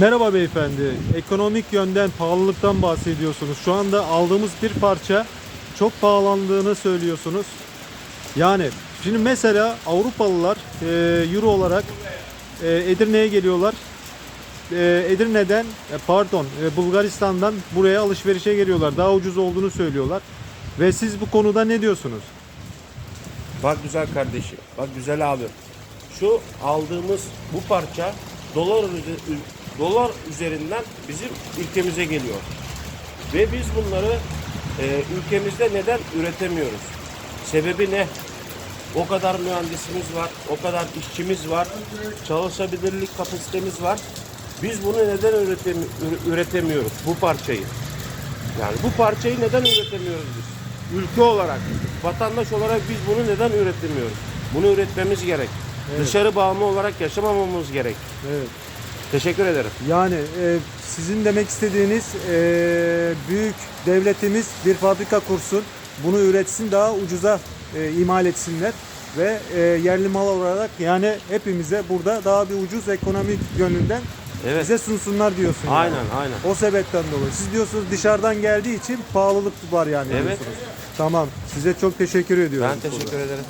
Merhaba beyefendi. Ekonomik yönden pahalılıktan bahsediyorsunuz. Şu anda aldığımız bir parça çok pahalandığını söylüyorsunuz. Yani şimdi mesela Avrupalılar e, euro olarak e, Edirne'ye geliyorlar. E, Edirne'den e, pardon e, Bulgaristan'dan buraya alışverişe geliyorlar. Daha ucuz olduğunu söylüyorlar. Ve siz bu konuda ne diyorsunuz? Bak güzel kardeşim, bak güzel abi. Şu aldığımız bu parça dolar dolar üzerinden bizim ülkemize geliyor. Ve biz bunları e, ülkemizde neden üretemiyoruz? Sebebi ne? O kadar mühendisimiz var, o kadar işçimiz var, çalışabilirlik kapasitemiz var. Biz bunu neden üretemi- üre- üretemiyoruz bu parçayı? Yani bu parçayı neden üretemiyoruz biz? Ülke olarak, vatandaş olarak biz bunu neden üretemiyoruz? Bunu üretmemiz gerek. Dışarı bağımlı olarak yaşamamamız gerek. Evet. Teşekkür ederim. Yani e, sizin demek istediğiniz e, büyük devletimiz bir fabrika kursun, bunu üretsin daha ucuza e, imal etsinler ve e, yerli mal olarak yani hepimize burada daha bir ucuz ekonomik yönünden Evet. bize sunsunlar diyorsun. yani. Aynen, aynen. O sebepten dolayı. Siz diyorsunuz dışarıdan geldiği için pahalılık var yani Evet. diyorsunuz. Tamam. Size çok teşekkür ediyorum. Ben teşekkür ederim.